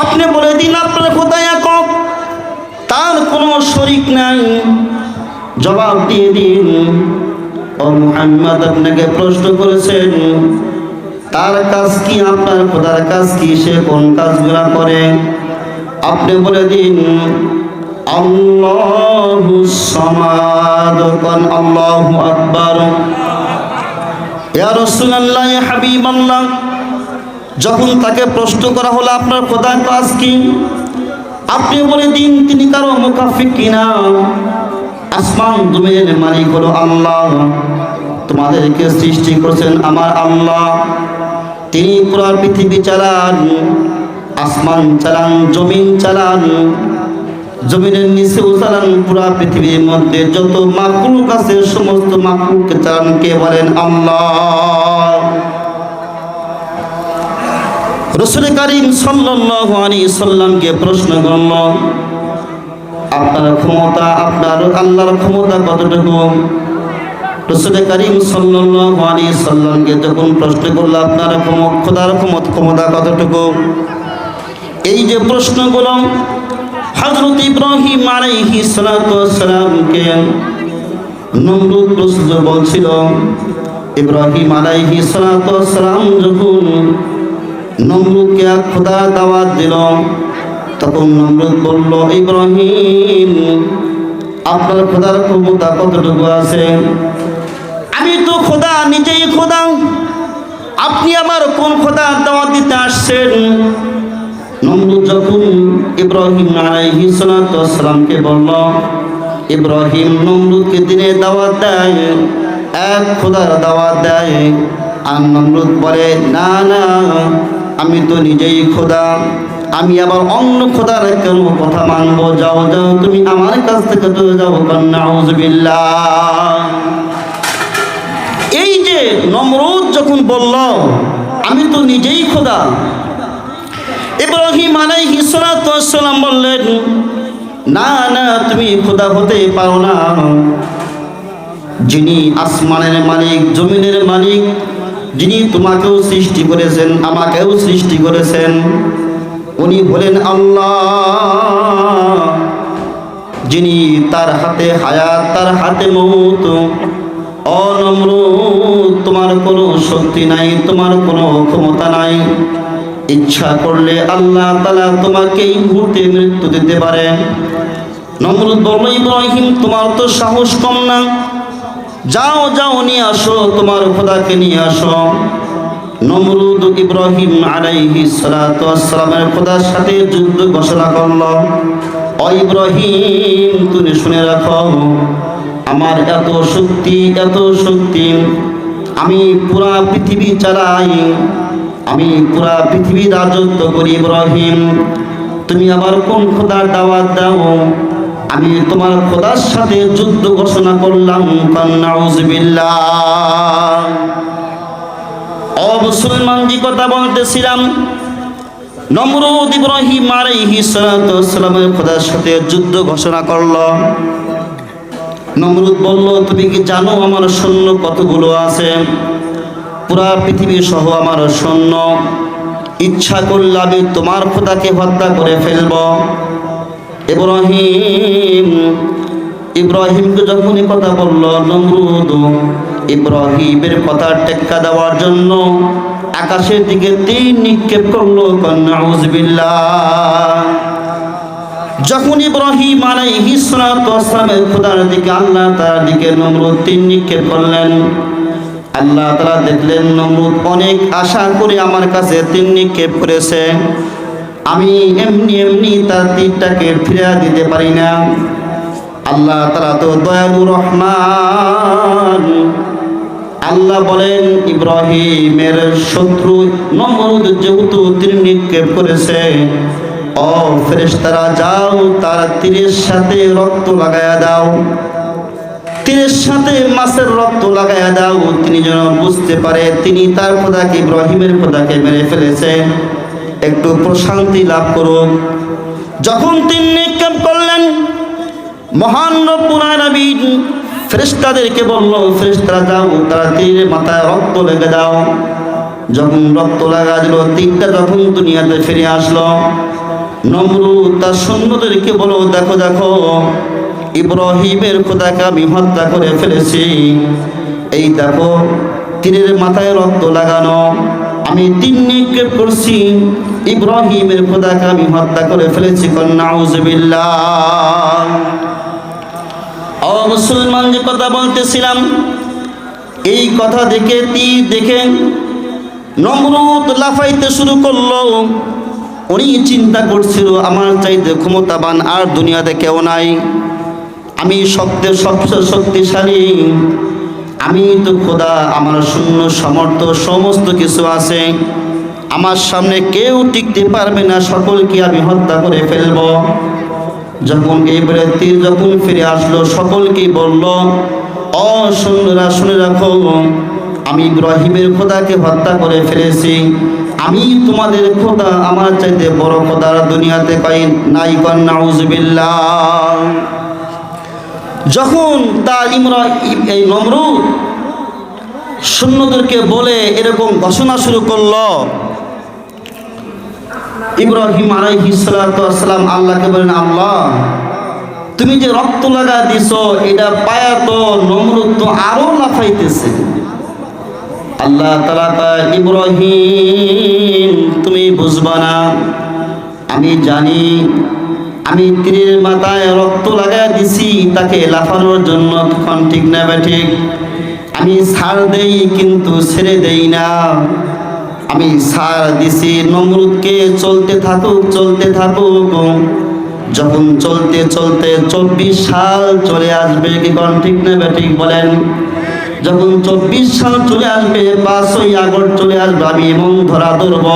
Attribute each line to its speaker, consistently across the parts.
Speaker 1: আপনি বলে দিন, আপনার খোদা একক? তার কোনো শরিক নাই। জবাব দিয়ে দিন মুহাম্মদ, আপনাকে প্রশ্ন করেছেন, তার কাজ কি, আপনার খোদার কাজ কি, সে কোন কাজগুলা করে? আপনি বলে দিন, আল্লাহু সামাদ আল্লাহু আকবার। ইয়া রাসূলুল্লাহ, ইয়া হাবিবাল্লাহ যখন তাকে প্রশ্ন করা হলো, আপনার প্রধান কাজ কি? আপনি বলে, দিন তিনি কারও মুখাফিক কিনা আসমান জমিনের মালিক হলো আল্লাহ। তোমাদেরকে সৃষ্টি করেছেন আমার আল্লাহ। তিনি পুরা পৃথিবী চালান, আসমান চালান, জমিন চালান। জমিনের নিচেও চালান, পুরা পৃথিবীর মধ্যে যত মাকুলুক আছে, সমস্ত মাকুলকে চালান। কে বলেন? আল্লাহ। রসুল করিম সাল্লাল্লাহু আলাইহি সাল্লামকে প্রশ্ন করল, আপনার ক্ষমতা, আপনার আল্লাহর ক্ষমতা কতটুকু? রসুল করিম সাল্লাল্লাহু আলাইহি সাল্লামকে যখন প্রশ্ন করল, আপনার ক্ষম- খোদার ক্ষমতা কতটুকু? এই যে প্রশ্নগুলো হযরত ইব্রাহিম আলাইহিস সালাতু সালামকে নমরুদ প্রশ্ন বলছিল, ইব্রাহিম আলাইহিস সালাতু সালাম যখন নমরুদকে খোদা দাওয়াত দিল। তখন নমরুদ বলল, ইব্রাহিম, আপনার খোদার ক্ষমতা কতটুকু আছে? আমি তো খোদা নিজেই খোদা। আপনি আমার কোন খোদা দাওয়াত দিতে আসছেন? নমরুদ যখন ইব্রাহিম আলাইহিস সালাতু সালামকে বলল, ইব্রাহিম, নমরুদকে দিনে দাওয়াত দেয়, এক খোদার দাওয়াত দেয়। আর নমরুদ বলে, না না আমি তো নিজেই খোদা। আমি আবার অন্য খোদার কেন কথা মানবো। যাও যাও, তুমি আমার কাছ থেকে চলে যাও নাউজুবিল্লাহ এই যে নমরুদ যখন বলল, আমি তো নিজেই খোদা। ইব্রাহিম আলাইহিস সালাতু সালাম বললেন, না না, তুমি খোদা হতে পারো না। যিনি আসমানের মালিক, জমিনের মালিক যিনি তোমাকেও সৃষ্টি করেছেন, আমাকেও সৃষ্টি করেছেন, উনি হলেন আল্লাহ। যিনি তার হাতে হায়াত, তার হাতে মৌত, অনম্র, তোমার কোনো শক্তি নাই, তোমার কোনো ক্ষমতা নাই। ইচ্ছা করলে আল্লাহ তালা তোমাকে এই মুহূর্তে মৃত্যু দিতে পারে। নমরুদ বলল, ইব্রাহিম, তোমার তো সাহস কম না। যাও যাও, নিয়ে আসো, তোমার খোদাকে নিয়ে আসো। নমরুদ ইব্রাহিম আলাইহি সালাতু আসসালামের খোদার সাথে যুদ্ধ ঘোষণা করল। ও ইব্রাহিম, তুমি শুনে রাখো, আমার এত শক্তি এত শক্তি, আমি পুরা পৃথিবী চালাই, আমি পুরা পৃথিবী রাজত্ব করি ইব্রাহিম। তুমি আবার কোন খোদার দাওয়াত দাও? আমি তোমার খোদার সাথে যুদ্ধ ঘোষণা করলাম ও মুসলমান যে কথা বলতেছিলাম? নমরুদ ইব্রাহিম আলাইহিস সালাতু ওয়াসসালামের খোদার সাথে যুদ্ধ ঘোষণা করল। নমরুদ বলল, তুমি কি জানো আমার সৈন্য কতগুলো আছে? পুরা পৃথিবী সহ আমার সৈন্য। ইচ্ছা করলে আমি তোমার খোদাকে হত্যা করে ফেলব। ইব্রাহিম। ইব্রাহিমকে যখন এই কথা বলল, নমরুদ, ইব্রাহিমের কথা টেক্কা দেওয়ার জন্য আকাশের দিকে তিন নিক্ষেপ করল কন্যাউজবিল্লাহ যখন ইব্রাহিম আলাইহিস সালাতু ওয়াসসালামের খোদার দিকে, আল্লাহ তাআলার দিকে নমরুদ তিন নিক্ষেপ করলেন, আল্লাহ তাআলা দেখলেন, নমরুদ অনেক আশা করে আমার কাছে তিন নিক্ষেপ করেছে। আমি এমনি এমনি তার তীরটাকে ফিরে দিতে পারি না। আল্লাহ তারা তো দয়ালু রহমান। আল্লাহ বলেন, ইব্রাহিমের শত্রু নমরুদ যেহেতু তীর নিক্ষেপ করেছে, ও ফেরেশতারা যাও, তার তীরের সাথে রক্ত লাগায়া দাও। তীরের সাথে মাছের রক্ত লাগায়া দাও। তিনি যেন বুঝতে পারে, তিনি তার খোদাকে, ইব্রাহিমের খোদাকে মেরে ফেলেছে একটু প্রশান্তি লাভ করুক। যখন তিনি নিক্ষেপ করলেন, মহান রব্বুল আলামিন ফেরেশতাদেরকে বলল, ফেরেশতারা যাও, তারা তীরের মাথায় রক্ত লেগে দাও যখন রক্ত লাগা দিল, তিনটা যখন দুনিয়াতে ফিরে আসলো, নমরুদ তার সৈন্যদেরকে বলো দেখো দেখো, ইব্রাহিমের খোদাকে আমি হত্যা করে ফেলেছি। এই দেখো, তীরের মাথায় রক্ত লাগানো। আমি তিন নিক্ষেপ করছি। ইব্রাহিমের খোদাকে আমি হত্যা করে ফেলেছি ও মুসলমান, যে কথা বলতেছিলাম, এই কথা দেখে, তীর দেখে নমরুদ লাফাইতে শুরু করল। উনি চিন্তা করছিল, আমার চাইতে ক্ষমতাবান আর দুনিয়াতে কেউ নাই। আমি সত্যের সবচেয়ে শক্তিশালী। আমি তো খোদা, আমার শূন্য সমর্থ সমস্ত কিছু আছে। আমার সামনে কেউ টিকতে পারবে না, সকলকে আমি হত্যা করে ফেলব। যখন এই বলে তীর যখন ফিরে আসলো, সকলকে বলল অ সৈন্যরা শুনে রাখো, আমি ইব্রাহিমের খোদাকে হত্যা করে ফেলেছি। আমি তোমাদের খোদা, আমার চাইতে বড় খোদার দুনিয়াতে পাই নাই কন্যাউজবিল্লাহ যখন তার ইমরা এই নমরুদ সৈন্যদেরকে বলে এরকম ঘোষণা শুরু করল, ইব্রাহিম আলাইহিসালাম আল্লাহকে বলেন, আল্লাহ, তুমি যে রক্ত লাগা দিছ, এটা পায়া তো নমরুদ তো আরও লাফাইতেছে। আল্লাহ তালা ইব্রাহিম, তুমি বুঝবা না, আমি জানি আমি তীরের মাথায় রক্ত লাগাই দিছি, তাকে লাফানোর জন্য তখন ঠিক না বা ঠিক? আমি ছাড় দেই কিন্তু ছেড়ে দেই না। আমি সার দিছি, নমরুদকে চলতে থাকুক চলতে থাকুক। যখন চলতে চলতে চব্বিশ সাল চলে আসবে, কি কোন ঠিক না ঠিক বলেন? যখন চব্বিশ সাল চলে আসবে, পাঁচই আগস্ট চলে আসবে, আমি এমন ধরা ধরব।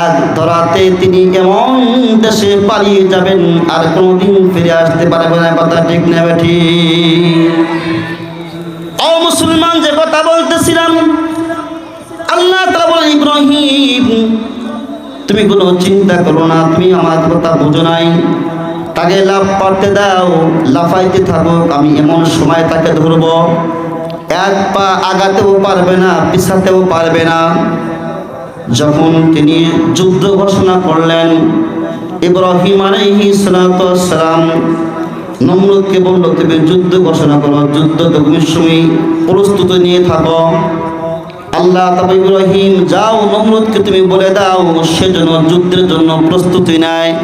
Speaker 1: এক ধরাতে তিনি এমন দেশে পালিয়ে যাবেন, আর কোনোদিন ফিরে আসতে পারবে না, কথা ঠিক না বা ঠিক ও মুসলমান, যে কথা বলতেছিলাম, আল্লাহ তালা বলেন, ইব্রাহিম, তুমি কোনো চিন্তা করো না, তুমি আমার কথা বোঝো নাই। তাকে লাভ পারতে দাও, লাফাইতে থাকুক, আমি এমন সময় তাকে ধরব। এক পা আগাতেও পারবে না, পিছাতেও পারবে না। যখন তিনি যুদ্ধ ঘোষণা করলেন, ইব্রাহিম আলাইহি সালাম নমরুদকে বলল, তুমি যুদ্ধ ঘোষণা করো, যুদ্ধ তুমি সময় প্রস্তুতি নিয়ে থাকো। আল্লাহ তবে ইব্রাহিম, যাও নমরুদকে তুমি বলে দাও সেজন্য যুদ্ধের জন্য প্রস্তুতি নেয়।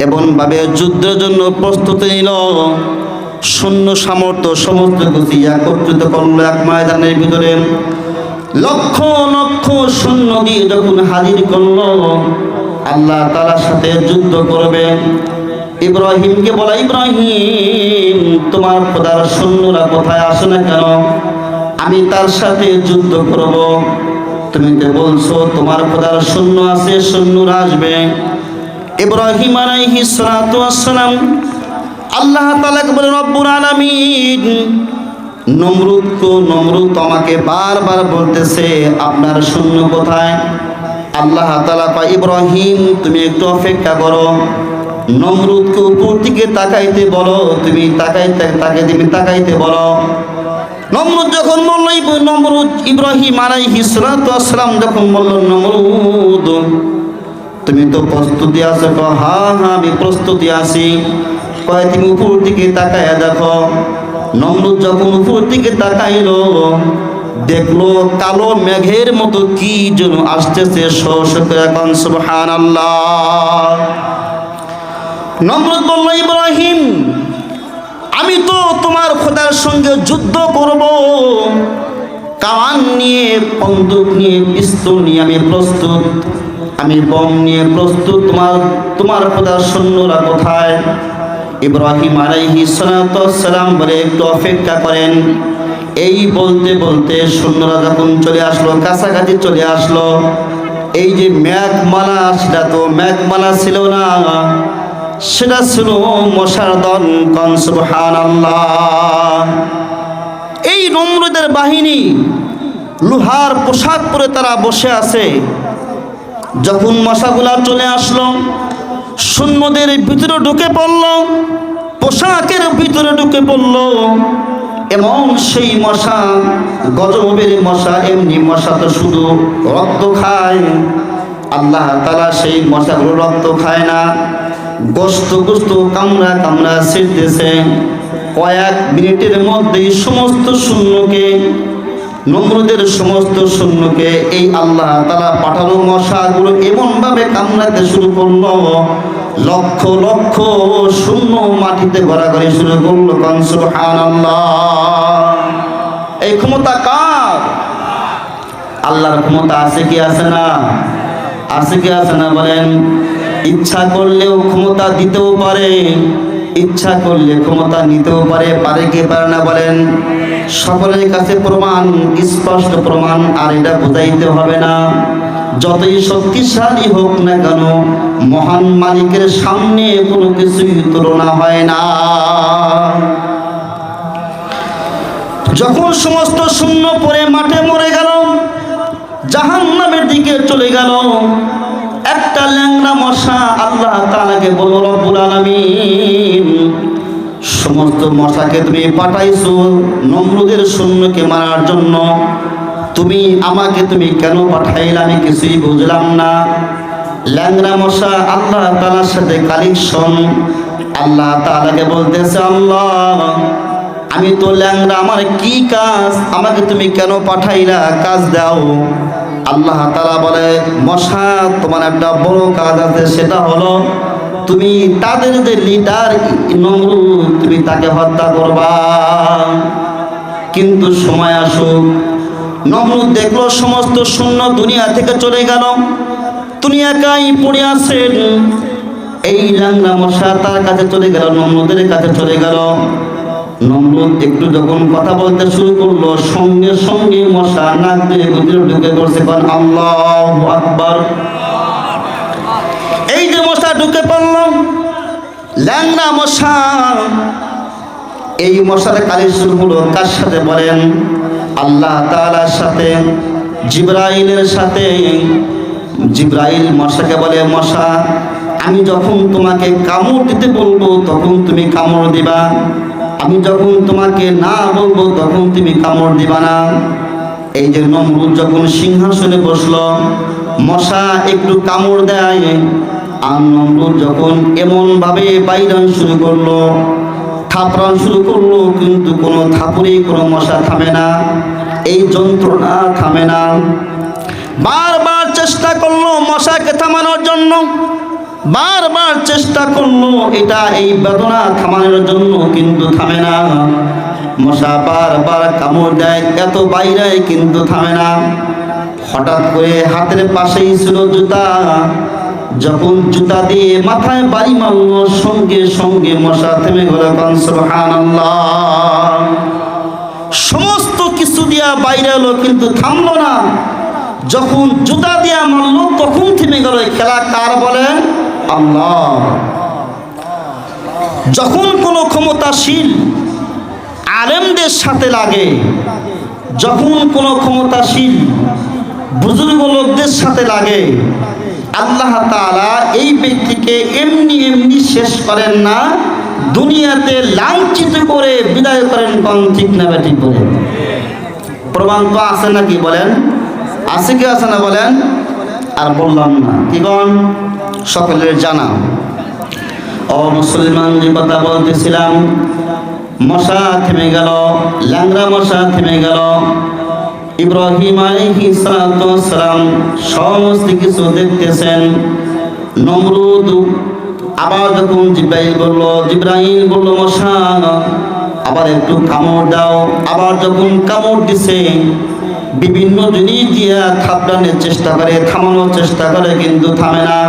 Speaker 1: এবং ভাবে যুদ্ধের জন্য প্রস্তুতি নিল। শূন্য সামর্থ্য সমস্ত কিছু একত্রিত করল এক ময়দানের ভিতরে। লক্ষ লক্ষ সৈন্য দিয়ে যখন হাজির করল, আল্লাহ তালার সাথে যুদ্ধ করবে। ইব্রাহিমকে বলা, ইব্রাহিম, তোমার খোদার সৈন্যরা কোথায় আসে না কেন? আমি তার সাথে যুদ্ধ করব। তুমি তো বলছো, তোমার খোদার সৈন্য আছে, সৈন্যরা আসবে। ইব্রাহিম আলাইহিস সালাতু ওয়াসসালাম আল্লাহ তাআলাকে বলে, রব্বুল আলামিন নমরুদ কো নমরুদ আমাকে বারবার বলতেছে, আপনার শূন্য কোথায়? আল্লাহ তাআলা কয়, ইব্রাহিম, তুমি একটু অপেক্ষা করো। নমরুদকে উপর দিকে তাকাইতে বলো, তুমি তাকাইতে, তাকে তুমি তাকাইতে বলো। নমরুদ যখন বলল নমরুদ ইব্রাহিম আলাইহিস সালাতু ওয়াসসালাম যখন বলল, নমরুদ, তুমি তো প্রস্তুতি আছো হ্যাঁ হ্যাঁ আমি প্রস্তুতি আছি। কয়, তুমি উপর দিকে তাকায় দেখো। নমরুদ যখন উপর দিকে তাকাইলো, দেখল কালো মেঘের মতো কি যেন আসতেছে এখন আল্লাহ বলল, ইব্রাহিম, আমি তো তোমার খোদার সঙ্গে যুদ্ধ করব। কামান নিয়ে, বন্দুক নিয়ে, পিস্তল নিয়ে আমি প্রস্তুত। আমি বম নিয়ে প্রস্তুত। তোমার তোমার খোদার সৈন্যরা কোথায়? ইব্রাহিম আলাইহি সালাম বলে একটু অপেক্ষা করেন। এই বলতে বলতে সৈন্যরা যখন চলে আসলো, কাছাকাছি চলে আসলো, এই যে মেঘমালা, সেটা তো মেঘমালা ছিল না, সেটা ছিল মশার কন, সুবহানাল্লাহ। এই নমরুদের বাহিনী লোহার পোশাক পরে তারা বসে আছে। যখন মশাগুলা চলে আসলো সৈন্যদের ভিতরে ঢুকে পড়ল, পোশাকের ভিতরে ঢুকে পড়ল। এমন সেই মশা, গজবের মশা, এমনি মশা তো শুধু রক্ত খায়। আল্লাহ তালা সেই মশাগুলো রক্ত খায় না। গোস্ত গোস্ত কামড়া কামড়া ছিঁড়তেছে। কয়েক মিনিটের মধ্যেই সমস্ত শূন্যকে নমরুদের সমস্ত সৈন্যকে এই আল্লাহ তালা পাঠানো মশাগুলো এমনভাবে কামড়াতে শুরু করল। লক্ষ লক্ষ শূন্য মাটিতে গড়াগড়ি শুরু করল। কনসুর এই ক্ষমতা কার? আল্লাহর ক্ষমতা আছে কি আছে না? আছে কি আছে না বলেন? ইচ্ছা করলেও ক্ষমতা দিতেও পারে। ইচ্ছা করলে ক্ষমতা নিতেও পারে পারে কি পারে না বলেন। সকলের কাছে প্রমাণ, স্পষ্ট প্রমাণ, আর এটা বোঝাইতে হবে না। যতই শক্তিশালী হোক না কেন, মহান মালিকের সামনে কোনো কিছুই তুলনা হয় না। যখন সমস্ত শূন্য পরে মাঠে মরে গেল জাহান নামের দিকে চলে গেল, একটা ল্যাংড়া মশা আল্লাহ তালাকে বলল, রব্বুল সমস্ত মশাকে তুমি পাঠাইছো, নমরুদের সৈন্যকে মারার জন্য। তুমি আমাকে তুমি কেন পাঠাইলে আমি কিছুই বুঝলাম না। ল্যাংরা মশা আল্লাহ তালার সাথে কালেকশন আল্লাহ তালাকে বলতেছে, আল্লাহ, আমি তো ল্যাংরা আমার কি কাজ? আমাকে তুমি কেন পাঠাইলা? কাজ দাও। আল্লাহ তালা বলে, মশা, তোমার একটা বড় কাজ আছে, সেটা হলো তুমি তাদের যে লিডার নমরু তুমি তাকে হত্যা করবা। কিন্তু সময় আসুক, নমরুদ দেখল সমস্ত শূন্য দুনিয়া থেকে চলে গেল। তুমি একাই পড়ে আছেন। এই লাংলা মশা তার কাছে চলে গেল, নমরুদের কাছে চলে গেল। নমরুদ একটু যখন কথা বলতে শুরু করল, সঙ্গে সঙ্গে মশা নাক দিয়ে গতির ঢুকে পড়ছে কারণ আল্লাহ আকবার। এই যে মশা ঢুকে পড়ল ল্যাংড়া মশা। এই মশার কালির শুরু হলো কার সাথে বলেন? আল্লাহ তাআলার সাথে, জিব্রাইলের সাথে। জিব্রাইল মশাকে বলে, মশা, আমি যখন তোমাকে কামড় দিতে বলব, তখন তুমি কামড় দিবা। আমি যখন তোমাকে না বলব, তখন তুমি কামড় দিবা না। এই যে নমরুদ যখন সিংহাসনে বসল, মশা একটু কামড় দেয়। আর নমরুদ যখন এমনভাবে বাইরান শুরু করল, থাপড়ান শুরু করল, কিন্তু কোনো থাপুরে কোনো মশা থামে না, এই যন্ত্রণা থামে না। বারবার চেষ্টা করল মশাকে থামানোর জন্য, বারবার চেষ্টা করল এটা এই বেদনা থামানোর জন্য, কিন্তু থামে না। মশা বারবার কামড় দেয়, এত বাইরে কিন্তু থামে না। হঠাৎ করে হাতের পাশেই ছিল জুতা যখন জুতা দিয়ে মাথায় বাড়ি মারলো, সঙ্গে সঙ্গে মশা থেমে গেল সমস্ত কিছু দিয়া বাইরে এলো, কিন্তু থামলো না। যখন জুতা দিয়া মারলো, তখন থেমে গেল খেলা, কার বলে? আল্লাহ। যখন কোনো ক্ষমতাশীল আলেমদের সাথে লাগে, যখন কোনো ক্ষমতাশীল বুজুর্গ লোকদের সাথে লাগে আল্লাহ তাআলা এই ব্যক্তিকে এমনি এমনি শেষ করেন না, দুনিয়াতে লাঞ্ছিত করে বিদায় করেন কন ঠিক না ব্যাটিক বলেন প্রমাণ তো আছে নাকি বলেন? আছে কি আছে না বলেন? আর বললাম না। কি কন? সকলের জানা। ও মুসলমান, যে কথা বলতেছিলাম, মশা থেমে গেল ল্যাংরা মশা থেমে গেল। ইব্রাহিম আলাইহিস সালাম সমস্ত কিছু দেখতেছেন। নমরুদ আবার যখন জিব্রাইল বলল জিব্রাইল বলল, মশান, আবার একটু কামড় দাও। আবার যখন কামড় দিছে, বিভিন্ন জিনিস দিয়ে থাপড়ানোর চেষ্টা করে, থামানোর চেষ্টা করে, কিন্তু থামে না।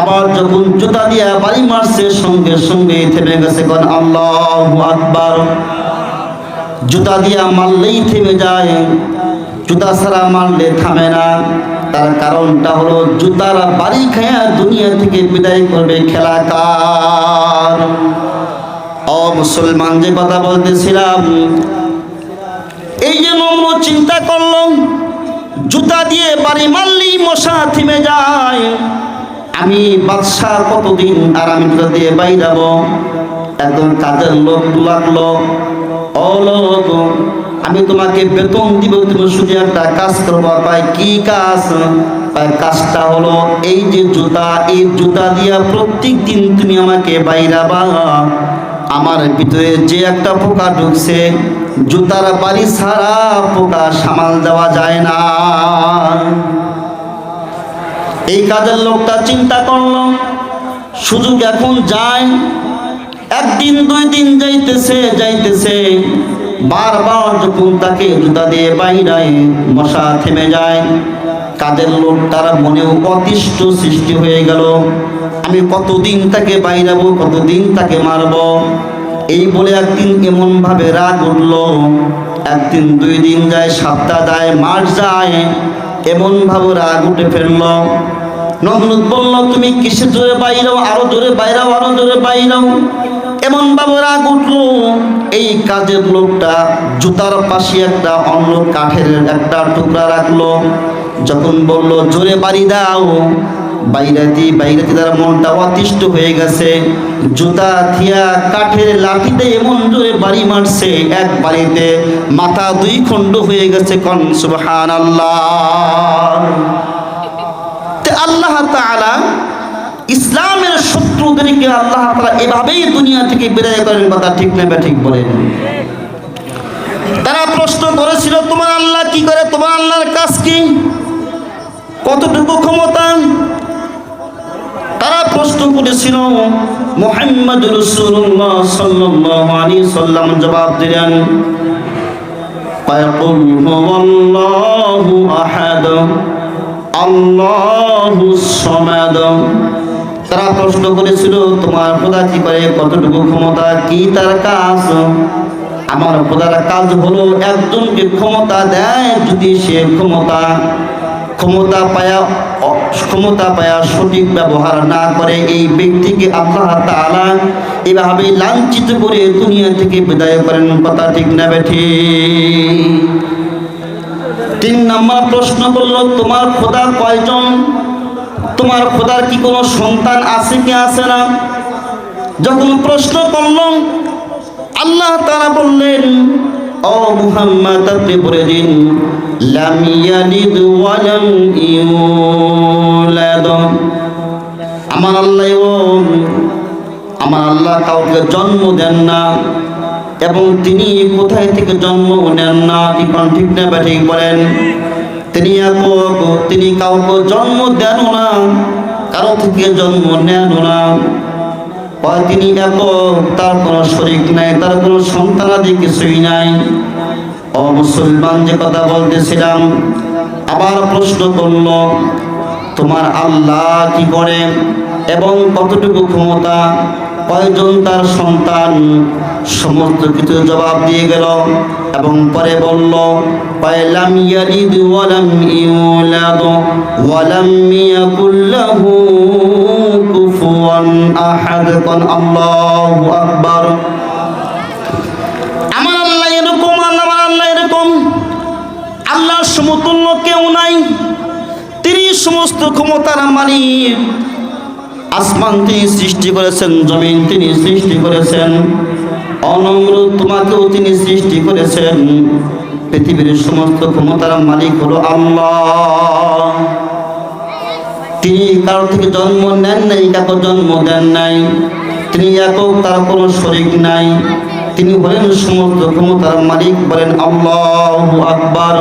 Speaker 1: আবার যখন জুতা দিয়া বাড়ি মারছে, সঙ্গে সঙ্গে থেমে গেছে, কোন আল্লাহ আকবার। জুতা দিয়া মারলেই থেমে যায়। জুতা ছাড়া মারলে থামে না। তার কারণটা হলো জুতার বাড়ি খায়া দুনিয়া থেকে বিদায় করবে খেলা কার ও মুসলমান, যে কথা বলতেছিলাম, এই যে নম্র চিন্তা করল জুতা দিয়ে বাড়ি মারলেই মশা থেমে যায়। আমি বাদশাহ কতদিন আর আমি জুতা দিয়ে বাই যাব একজন কাজের লোক লাগল। ও লোক আমি তোমাকে বেতন দিব, তুমি শুধু একটা কাজ করব পাই কি কাজ? কাজটা হলো এই যে জুতা, এই জুতা দিয়া প্রত্যেক দিন তুমি আমাকে বাইরাবা আমার ভিতরে যে একটা পোকা ঢুকছে, জুতার বাড়ি ছাড়া পোকা সামাল দেওয়া যায় না। এই কাজের লোকটা চিন্তা করল, সুযোগ এখন যায়। একদিন দুই দিন যাইতেছে যাইতেছে। বারবার যখন তাকে জুতা দিয়ে বাইরায় মশা থেমে যায় কাজের লোক তারা মনেও অতিষ্ঠ সৃষ্টি হয়ে গেল। আমি কতদিন তাকে বাইরাবো, কতদিন তাকে মারবো? এই বলে একদিন এমন ভাবে রাগ উঠল। একদিন, দুই দিন যায় সপ্তাহ যায়, মাস যায় এমন ভাবে রাগ উঠে ফেলল। নমরুদ বলল, তুমি কিসে জোরে বাইরাও? আরও জোরে বাইরাও, আরও জোরে বাইরাও? এমন ভাবে রাগ উঠল, এই কাজের লোকটা জুতার পাশে একটা অন্য কাঠের একটা টুকরা রাখল। যখন বলল, জোরে বাড়ি দাও। বাইরাতি বাইরাতি তার মনটা অতিষ্ঠ হয়ে গেছে। জুতা থিয়া কাঠের লাঠিতে এমন জোরে বাড়ি মারছে, এক বাড়িতে মাথা দুই খণ্ড হয়ে গেছে কন সুবহান আল্লাহ তাআলা ইসলামের মুমিনদেরকে আল্লাহ তারা এভাবেই দুনিয়া থেকে বিদায় করেন বা কথা ঠিক নেবে ঠিক বলেন। তারা প্রশ্ন করেছিল, তোমার আল্লাহ কি করে? তোমার আল্লাহর কাজ কি? কতটুকু ক্ষমতা? তারা প্রশ্ন করেছিল মোহাম্মদ রসুল্লাহ সাল্লাল্লাহু আলাইহি সাল্লাম। জবাব দিলেন, ফায়াকুল হুয়াল্লাহু আহাদ আল্লাহুস সামাদ। তারা প্রশ্ন করেছিল, তোমার খোদা কি করে? কতটুকু ক্ষমতা? কি তার কাজ? আমার খোদার কাজ হলো, একজনকে ক্ষমতা দেয়, যদি সে ক্ষমতা ক্ষমতা পায়া ক্ষমতা পায়া সঠিক ব্যবহার না করে, এই ব্যক্তিকে আল্লাহ তাআলা এভাবে লাঞ্ছিত করে দুনিয়া থেকে বিদায় করেন, কথা ঠিক না বেঠি তিন নম্বর প্রশ্ন করল, তোমার খোদা কয়জন? তোমার খোদার কি কোনো সন্তান আছে কি আছে না? যখন প্রশ্ন করল আল্লাহ তারা বললেন, ও মুহাম্মদ, আপনি বলে দিন, লাম ইয়ালিদ ইউলাদ। আমার আল্লাহ আমার আল্লাহ কাউকে জন্ম দেন না এবং তিনি কোথায় থেকে জন্ম নেন না ঠিক ঠিক না ঠিক বলেন? তিনি তিনি কাউকে জন্ম দেন না, কারও থেকে জন্ম নেন না। তিনি একক তার কোনো শরিক নাই, তার কোনো সন্তানাদি কিছুই নাই। ও মুসলমান যে কথা বলতেছিলাম, আবার প্রশ্ন করল, তোমার আল্লাহ কি করে এবং কতটুকু ক্ষমতা? কয়জন তার সন্তান? সমস্ত কিছু জবাব দিয়ে গেল এবং পরে বলল পাইলাম ইয়ালিদ ওয়ালাম ইউলাদ, ওয়ালাম ইয়াকুল লাহু কুফুয়ান আহাদ। কোন আল্লাহু আকবার। আমার আল্লাহ এরকম আমার আল্লাহ এরকম। আল্লাহর সমতুল্য কেউ নাই। তিনি সমস্ত ক্ষমতার মালিক। আসমান তিনি সৃষ্টি করেছেন, জমিন তিনি সৃষ্টি করেছেন। অনম্র তোমাকেও তিনি সৃষ্টি করেছেন। পৃথিবীর সমস্ত ক্ষমতার মালিক হলো আল্লাহ। তিনি কারও থেকে জন্ম নেন নাই কাউকে জন্ম দেন নাই। তিনি একক, তার কোনো শরিক নাই। তিনি বলেন সমস্ত ক্ষমতার মালিক, বলেন আল্লাহ আকবার।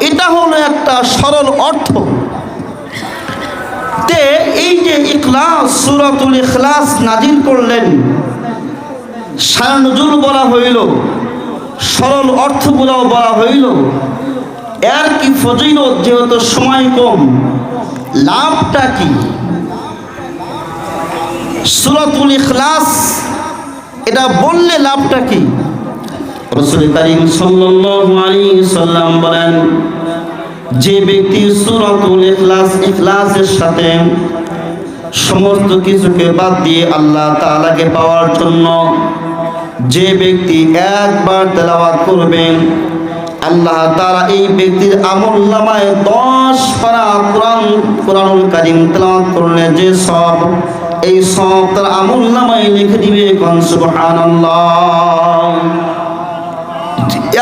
Speaker 1: এটা হলো একটা সরল অর্থ। তে এই যে ইখলাস, সুরাতুল ইখলাস নাজিল করলেন সারানজুল বলা হইল, সরল অর্থগুলোও বলা হইল। এর কি ফজিলত যেহেতু সময় কম, লাভটা কি? সুরাতুল ইখলাস, এটা বললে লাভটা কি? রসুল করিম সাল্লাল্লাহু আলাইহি সাল্লাম বলেন, যে ব্যক্তি সুরাতুল ইখলাস, ইখলাসের সাথে সমস্ত কিছুকে বাদ দিয়ে আল্লাহ তাআলাকে পাওয়ার জন্য যে ব্যক্তি একবার তেলাওয়াত করবেন, আল্লাহ তারা এই ব্যক্তির আমল নামায় দশ পারা কোরআন, কোরআনুল কারিম তেলাওয়াত করলে যে সব, এই সব তার আমল নামায় লিখে দিবে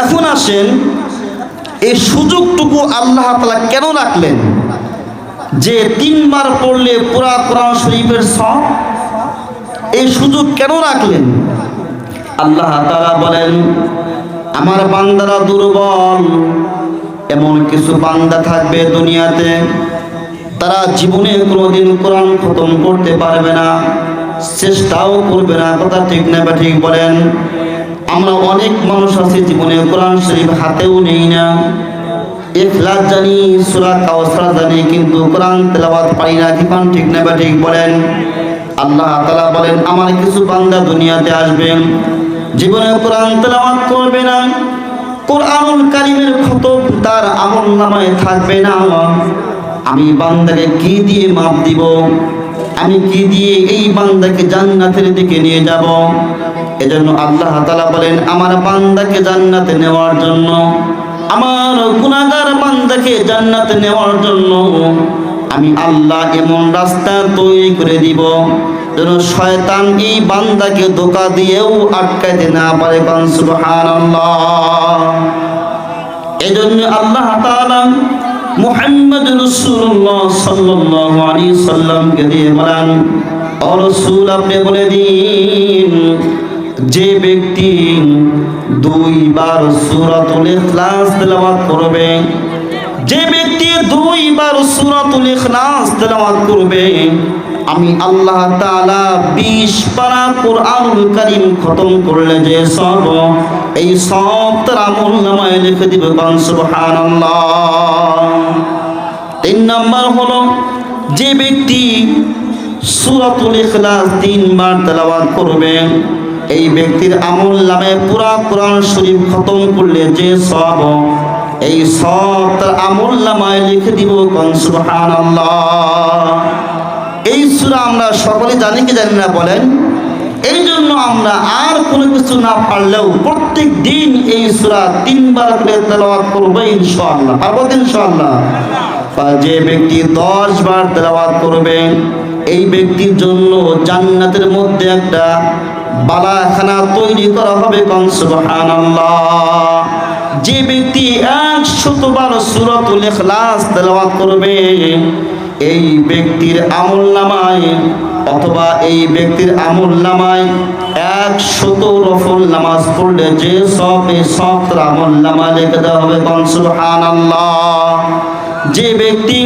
Speaker 1: এখন আসেন, এই সুযোগটুকু আল্লাহ তালা কেন রাখলেন? যে তিনবার পড়লে পুরা কোরআন শরীফের সব, এই সুযোগ কেন রাখলেন? আল্লাহ তালা বলেন, আমার বান্দারা দুর্বল। এমন কিছু বান্দা থাকবে দুনিয়াতে, তারা জীবনে কোনোদিন কোরআন খতম করতে পারবে না, চেষ্টাও করবে না। কথা ঠিক না বা ঠিক বলেন? আমরা অনেক মানুষ আছি জীবনে কোরআন শরীফ হাতেও নেই না। ইখলাস জানি, সূরা কাউসার জানি, কিন্তু কোরআন তেলাওয়াত পারি না। কি কোন ঠিক না বা ঠিক বলেন? আল্লাহ তাআলা বলেন, আমার কিছু বান্দা দুনিয়াতে আসবেন জীবনে কোরআন তেলাওয়াত করবে না, কোরআনুল কারিমের খতম তার আমল নামায় থাকবে না। আমি বান্দাকে কি দিয়ে মাপ দিব? আমি কি দিয়ে এই বান্দাকে জান্নাতের দিকে নিয়ে যাব? এজন্য আল্লাহ তাআলা বলেন, আমার বান্দাকে জান্নাতে নেওয়ার জন্য, আমার গুনাহগার বান্দাকে জান্নাতে নেওয়ার জন্য আমি আল্লাহ এমন রাস্তা তৈরি করে দিব যেন শয়তান এই বান্দাকে ধোকা দিয়েও আটকাইতে না পারে। সুবহানাল্লাহ। এজন্য আল্লাহ তাআলা মুহাম্মদ রাসূলুল্লাহ সাল্লাল্লাহু আলাইহি সাল্লামকে দিয়ে বলেন, ও রাসূল, আপনি বলে দিন, যে ব্যক্তি দুইবার সূরাতুল ইখলাস তেলাওয়াত করবে, যে ব্যক্তি দুইবার সূরাতুল ইখলাস তেলাওয়াত করবে আমি আল্লাহ তাআলা 20 পারা কোরআনুল কারীম খতম করলে যে সব, এই সব তার আমল নামায় লিখে দিবে সুবহানাল্লাহ। তিন নম্বর হলো, যে ব্যক্তি সূরাতুল ইখলাস তিনবার তেলাওয়াত করবে, এই ব্যক্তির আমল নামে পুরা কোরআন শরীফ খতম করলে যে সব, এই সব তার আমল নামায় লিখে দিব কোন সুবহানাল্লাহ। এই আমরা সকলে জানি কি জানি না বলেন? এই জন্য আমরা আর কোনো কিছু না পারলেও প্রত্যেক দিন এই সূরা তিনবার করে তেলাওয়াত করব ইনশাআল্লাহ। পারব ইনশাআল্লাহ? যে ব্যক্তি দশ বার তেলাওয়াত করবে, এই ব্যক্তির জন্য জান্নাতের মধ্যে একটা বালাখানা তৈরি করা হবে কন সুবহানাল্লাহ। যে ব্যক্তি একশতবার সূরাতুল ইখলাস তেলাওয়াত করবে এই ব্যক্তির আমল নামায় অথবা এই ব্যক্তির আমল নামায় একশত রফল নামাজ পড়লে যে সব এই সব তার আমল নামা লিখে দেওয়া হবে কন, সুবহানাল্লাহ। যে ব্যক্তি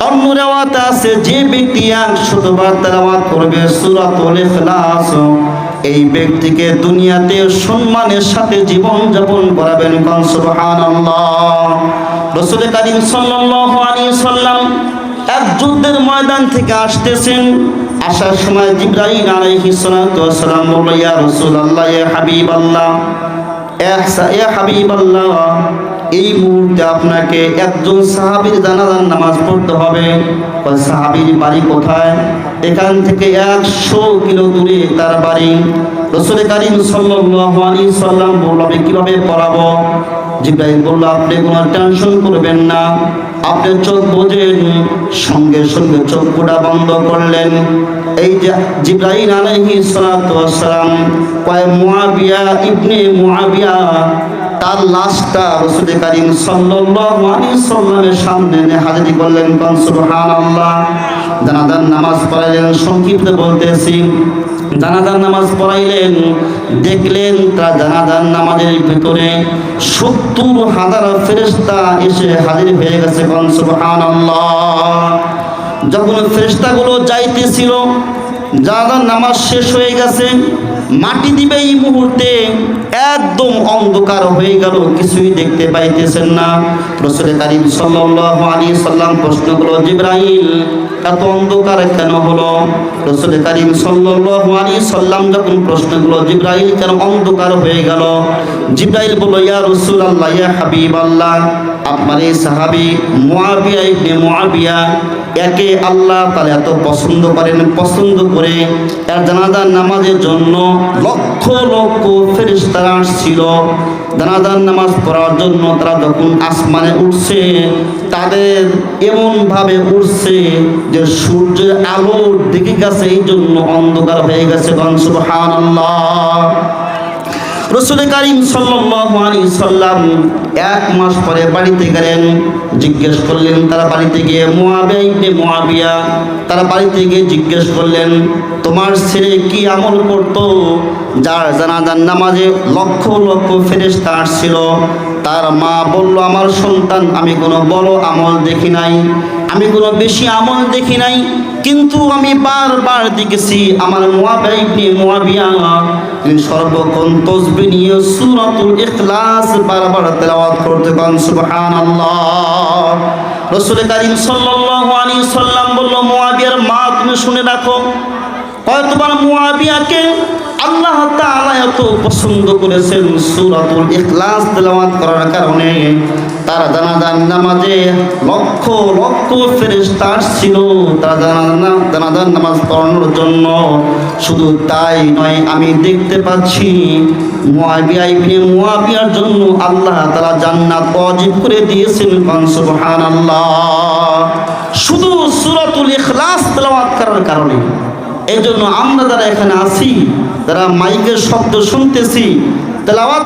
Speaker 1: অন্য রেওয়াতে আছে, যে ব্যক্তি একশতবার তেলাওয়াত করবে, সূরাতুল ইখলাস, এই ব্যক্তিকে দুনিয়াতে সম্মানের সাথে জীবন যাপন করাবেন কোন, সুবহানাল্লাহ। রাসূল কারীম সাল্লাল্লাহু আলাইহি সাল্লাম এক যুদ্ধের ময়দান থেকে আসতেছেন। আসার সময় সালাতু ওয়াস সালাম বলল, ইয়া রাসূলুল্লাহ ইয়া হাবিবাল্লাহ ইয়া হাবিবাল্লাহ, এই মুহূর্তে আপনাকে একজন সাহাবীর জানাজার নামাজ পড়তে হবে। সাহাবীর বাড়ি কোথায়? এখান থেকে একশো কিলো দূরে তার বাড়ি। রসুল কারিম সাল্লাল্লাহু আলাইহি সাল্লাম বলল, আমি কীভাবে পড়াবো? জিব্রাইল বলল, আপনি কোনো টেনশন করবেন না। আপনি চোখ বোঝেন, সঙ্গে সঙ্গে চোখ গুড়া বন্ধ করলেন। এই যে জিব্রাহিম আলহি সালাম কয় মুয়াবিয়া ইবনে মুয়াবিয়া তার লাশটা রসুল করিম সাল্লাল্লাহু আলাইহি সাল্লামের সামনে এনে হাজির করলেন। সুবহানাল্লাহ। জানাজার নামাজ পড়াইলেন, সংক্ষিপ্ত বলতেছি। জানাজার নামাজ পড়াইলেন, দেখলেন তার জানাজার নামাজের ভেতরে সত্তর হাজার ফেরেস্তা এসে হাজির হয়ে গেছে। যখন ফেরেস্তাগুলো যাইতেছিল জানাজার নামাজ শেষ হয়ে গেছে, মাটি দিবে এই মুহূর্তে, একদম অন্ধকার হয়ে গেল, কিছুই দেখতে পাইতেছেন না। রসুল কারিম সাল্লাল্লাহু আলাইহি সাল্লাম প্রশ্ন করল, জিব্রাইল, এত অন্ধকার কেন হলো? রসুল কারিম আলাইহি সাল্লাম যখন প্রশ্ন করল, জিব্রাইল কেন অন্ধকার হয়ে গেল? জিব্রাইল বলল, ইয়া রাসূলুল্লাহ, ইয়া হাবিবাল্লাহ, আপনার এই সাহাবী মুআবিয়া ইবনে মুআবিয়া একে আল্লাহ তাআলা এত পছন্দ করেন, পছন্দ করে এর জানাজার নামাজের জন্য লক্ষ লক্ষ ফেরেশতারা আসছিল। জানাজার নামাজ পড়ার জন্য তারা যখন আসমানে উঠছে, তাদের এমনভাবে উঠছে যে সূর্যের আলোর দিকে গেছে এই জন্য অন্ধকার হয়ে গেছে। সুবহানাল্লাহ। রসুল করিম সাল্লাম এক মাস পরে বাড়িতে গেলেন, জিজ্ঞেস করলেন, তারা বাড়িতে গিয়ে মুয়াবিয়া ইবনে তারা বাড়িতে গিয়ে জিজ্ঞেস করলেন, তোমার ছেলে কি আমল করত? যার জানাজার নামাজে লক্ষ লক্ষ ফেরেশতা আসছিল। তার মা বলল, আমার সন্তান, আমি কোনো বড় আমল দেখি নাই, আমি কোনো বেশি আমল দেখি নাই। কিন্তু আমি বারবার দেখেছি আমার মুয়াবিয়া ইবনে তিনি সর্বক্ষণ তসবি নিয়ে সূরাতুল ইখলাস বারবার তেলাওয়াত করতে কান, সুবহানাল্লাহ। রাসূল কারীম সাল্লাল্লাহু আলাইহি সাল্লাম বলল মুয়াবিয়ার মা, তুমি শুনে রাখো। কয় তোমার মুয়াবিয়াকে আল্লাহ তাআলা এত পছন্দ করেছেন সূরাতুল ইখলাস তেলাওয়াত করার কারণে। তার জানাজার নামাজে লক্ষ লক্ষ ফেরেশতা ছিল তার জানাজার নামাজ পড়ানোর জন্য। শুধু তাই নয়, আমি দেখতে পাচ্ছি মুয়াবিয়া ইবনে মুয়াবিয়ার জন্য আল্লাহ তাআলা জান্নাত ওয়াজিব করে দিয়েছেন। সুবহানাল্লাহ। শুধু সূরাতুল ইখলাস তেলাওয়াত করার কারণে। এই জন্য আমরা যারা এখানে আছি যারা মাইকের শব্দ শুনতেছি তেলাওয়াত